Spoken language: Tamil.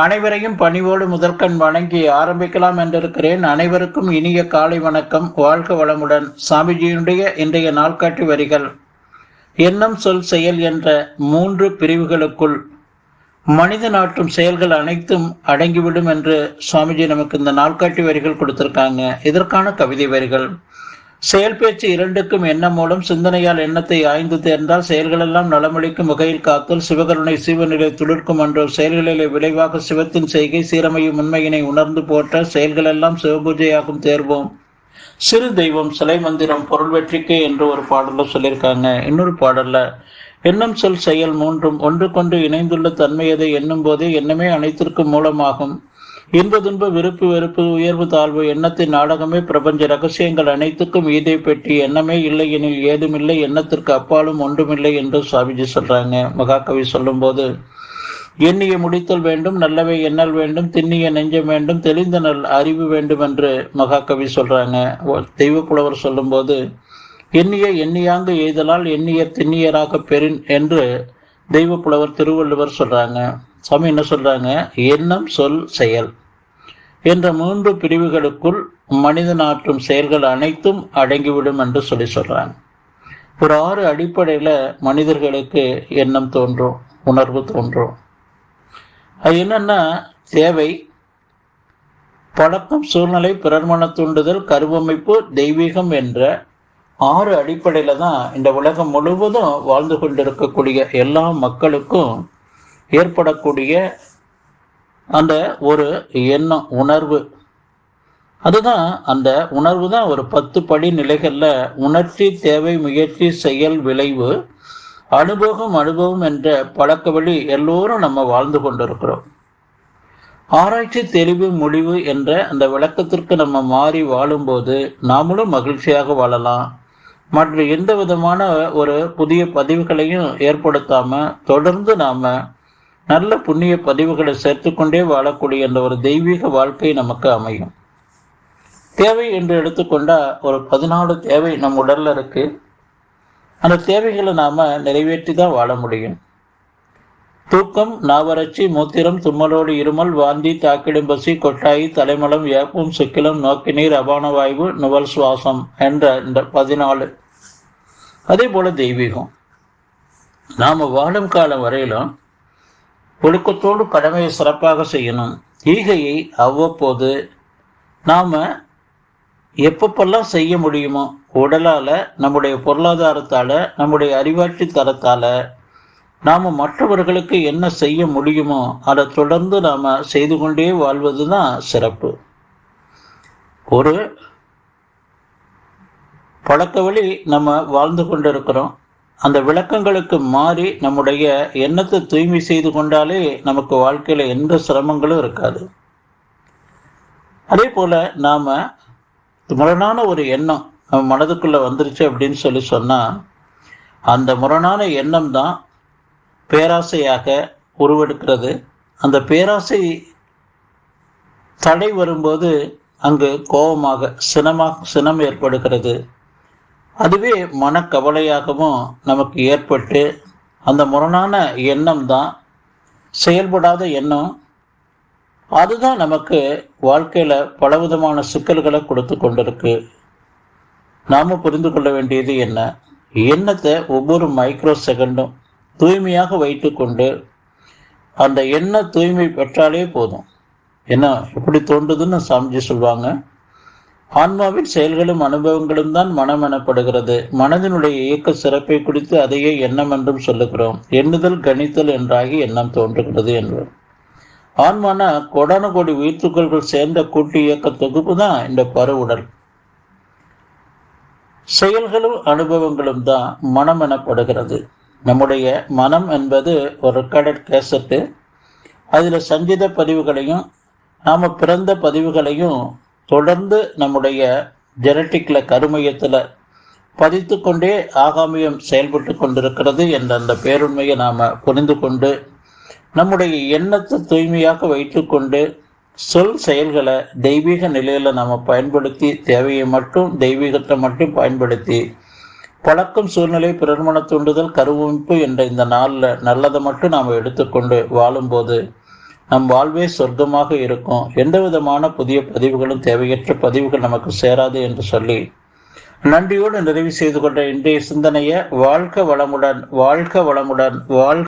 அனைவரையும் பணிவோடு முதற்கண் வணங்கி ஆரம்பிக்கலாம் என்றிருக்கிறேன். அனைவருக்கும் இனிய காலை வணக்கம். வாழ்க வளமுடன். சாமிஜியினுடைய இன்றைய நாள்காட்டி வரிகள். எண்ணம் சொல் செயல் என்ற மூன்று பிரிவுகளுக்குள் மனித நாட்டும் செயல்கள் அனைத்தும் அடங்கிவிடும் என்று சுவாமிஜி நமக்கு இந்த நாள்காட்டி வரிகள் கொடுத்திருக்காங்க. இதற்கான கவிதை வரிகள். செயல் பேச்சு இரண்டுக்கும் எண்ணம் மூலம் சிந்தனையால் எண்ணத்தை ஆய்ந்து தேர்ந்தால் செயல்களெல்லாம் நலமளிக்கும் வகையில் காத்தல் சிவகருணை சிவநிலை துளிர்க்கும் என்றோ செயல்களிலே விளைவாக சிவத்தின் செய்கை சீரமையும் உண்மையினை உணர்ந்து போற்ற செயல்களெல்லாம் சிவபூஜையாகும் தேர்வோம். சிறு தெய்வம் சிலை மந்திரம் பொருள் வெற்றிக்கே என்று ஒரு பாடல்ல சொல்லியிருக்காங்க. இன்னொரு பாடல்ல எண்ணம் சொல் செயல் மூன்றும் ஒன்று கொண்டு இணைந்துள்ள தன்மையதை எண்ணும் போதே எண்ணமே அனைத்திற்கும் மூலமாகும். இன்ப துன்ப விருப்பு வெறுப்பு உயர்வு தாழ்வு எண்ணத்தின் நாடகமே பிரபஞ்ச ரகசியங்கள் அனைத்துக்கும் ஈதை பெட்டி எண்ணமே இல்லை எனில் ஏதுமில்லை எண்ணத்திற்கு அப்பாலும் ஒன்றுமில்லை என்று சுவாமிஜி சொல்றாங்க. மகாகவி சொல்லும்போது எண்ணிய முடித்தல் வேண்டும் நல்லவை எண்ணல் வேண்டும் திண்ணிய நெஞ்சம் வேண்டும் தெளிந்த நல் அறிவு வேண்டும் என்று மகாகவி சொல்றாங்க. தெய்வ புலவர் சொல்லும்போது எண்ணிய எண்ணியாங்கு எய்தலால் எண்ணிய திண்ணியராக பெறின் என்று தெய்வ புலவர் திருவள்ளுவர் சொல்றாங்க. சாமி என்ன சொல்றாங்க? எண்ணம் சொல் செயல். என்ற மூன்று பிரிவுகளுக்குள் மனிதன் ஆற்றும் செயல்கள் அனைத்தும் அடங்கிவிடும் என்று சொல்லி சொல்றாங்க. ஒரு ஆறு அடிப்படையில மனிதர்களுக்கு எண்ணம் தோன்றும் உணர்வு தோன்றும். அது என்னன்னா தேவை பழக்கம் சூழ்நிலை பிறர்மன தூண்டுதல் கருவமைப்பு தெய்வீகம் என்ற ஆறு அடிப்படையில தான் இந்த உலகம் முழுவதும் வாழ்ந்து கொண்டிருக்கக்கூடிய எல்லா மக்களுக்கும் ஏற்படக்கூடிய அந்த ஒரு எண்ணம் உணர்வு. அதுதான் அந்த உணர்வு தான் ஒரு பத்து படி நிலைகளில் உணர்ச்சி தேவை முயற்சி செயல் விளைவு அனுபவம் அனுபவம் என்ற பழக்க வழி எல்லோரும் நம்ம வாழ்ந்து கொண்டிருக்கிறோம். ஆராய்ச்சி தெளிவு முடிவு என்ற அந்த விளக்கத்திற்கு நம்ம மாறி வாழும்போது நாமளும் மகிழ்ச்சியாக வாழலாம். மற்ற எந்த விதமான ஒரு புதிய பதிவுகளையும் ஏற்படுத்தாம தொடர்ந்து நாம நல்ல புண்ணிய பதிவுகளை சேர்த்துக்கொண்டே வாழக்கூடிய அந்த ஒரு தெய்வீக வாழ்க்கை நமக்கு அமையும். தேவை என்று எடுத்துக்கொண்டா ஒரு பதினாலு தேவை நம் உடல்ல இருக்கு. அந்த தேவைகளை நாம நிறைவேற்றி தான் வாழ முடியும். தூக்கம் நாவறட்சி மூத்திரம் தும்மலோடு இருமல் வாந்தி தாக்கிடும் பசி கொட்டாயி தலைமலம் ஏப்பம் சிக்கிலம் நோக்கி நீர் அபான வாய்வு நுவல் சுவாசம் என்ற இந்த பதினாலு. அதே போல தெய்வீகம். நாம வாழும் காலம் வரையிலும் ஒழுக்கத்தோடு கடமையை சிறப்பாக செய்யணும். ஈகையை அவ்வப்போது நாம் எப்பப்பெல்லாம் செய்ய முடியுமோ உடலால் நம்முடைய பொருளாதாரத்தால் நம்முடைய அறிவாட்சி தரத்தால் நாம் மற்றவர்களுக்கு என்ன செய்ய முடியுமோ அதை தொடர்ந்து நாம் செய்து கொண்டே வாழ்வது தான் சிறப்பு. ஒரு பழக்க வழி நம்ம வாழ்ந்து கொண்டிருக்கிறோம். அந்த விளக்கங்களுக்கு மாறி நம்முடைய எண்ணத்தை தூய்மை செய்து கொண்டாலே நமக்கு வாழ்க்கையில் எந்த சிரமங்களும் இருக்காது. அதே போல நாம முரணான ஒரு எண்ணம் நம்ம மனதுக்குள்ள வந்துருச்சு அப்படின்னு சொல்லி சொன்னால் அந்த முரணான எண்ணம் தான் பேராசையாக உருவெடுக்கிறது. அந்த பேராசை தடை வரும்போது அங்கு கோபமாக சினமாக சினம் ஏற்படுகிறது. அதுவே மனக்கவலையாகவும் நமக்கு ஏற்பட்டு அந்த முரணான எண்ணம் தான் செயல்படாத எண்ணம். அதுதான் நமக்கு வாழ்க்கையில் பலவிதமான சிக்கல்களை கொடுத்து கொண்டிருக்கு. நாம் புரிந்து கொள்ள வேண்டியது என்ன? எண்ணத்தை ஒவ்வொரு மைக்ரோ செகண்டும் தூய்மையாக வைத்துக்கொண்டு அந்த எண்ண தூய்மை பெற்றாலே போதும். என்ன எப்படி தோன்றுதுன்னு சாமிஜி சொல்லுவாங்க ஆன்மாவின் செயல்களும் அனுபவங்களும் தான் மனம் எனப்படுகிறது. மனதினுடைய இயக்க சிறப்பை குறித்து அதையே எண்ணம் என்றும் சொல்லுகிறோம். எண்ணுதல் கணித்தல் என்றாகி எண்ணம் தோன்றுகிறது என்பது ஆன்மானா கொடான கோடி உயிர்த்துக்கள்கள் சேர்ந்த கூட்டு இயக்க தொகுப்பு தான் இந்த பருவுடல் செயல்களும் அனுபவங்களும் தான் மனம் எனப்படுகிறது. நம்முடைய மனம் என்பது ஒரு ரெக்கார்டட் கேசட்டு. அதில் சஞ்சித பதிவுகளையும் நாம் பிறந்த பதிவுகளையும் தொடர்ந்து நம்முடைய ஜெனட்டிக்கில் கருமையத்தில் பதித்து கொண்டே ஆகாமியம் செயல்பட்டு கொண்டிருக்கிறது என்ற அந்த பேருண்மையை நாம் புரிந்து கொண்டு நம்முடைய எண்ணத்தை தூய்மையாக வைத்துக்கொண்டு சொல் செயல்களை தெய்வீக நிலையில் நாம் பயன்படுத்தி தேவையை மட்டும் தெய்வீகத்தை மட்டும் பயன்படுத்தி பழக்கம் சூழ்நிலை பிறர்மண தூண்டுதல் கருவமைப்பு என்ற இந்த நாளில் நல்லதை மட்டும் நாம் எடுத்துக்கொண்டு வாழும்போது நம் வாழ்வே சொர்க்கமாக இருக்கும். எந்த விதமான புதிய பதிவுகளும் தேவையற்ற பதிவுகள் நமக்கு சேராது என்று சொல்லி நன்றியோடு நிறைவு செய்து கொண்ட இன்றைய சிந்தனையை வாழ்க வளமுடன் வாழ்க வளமுடன் வாழ்க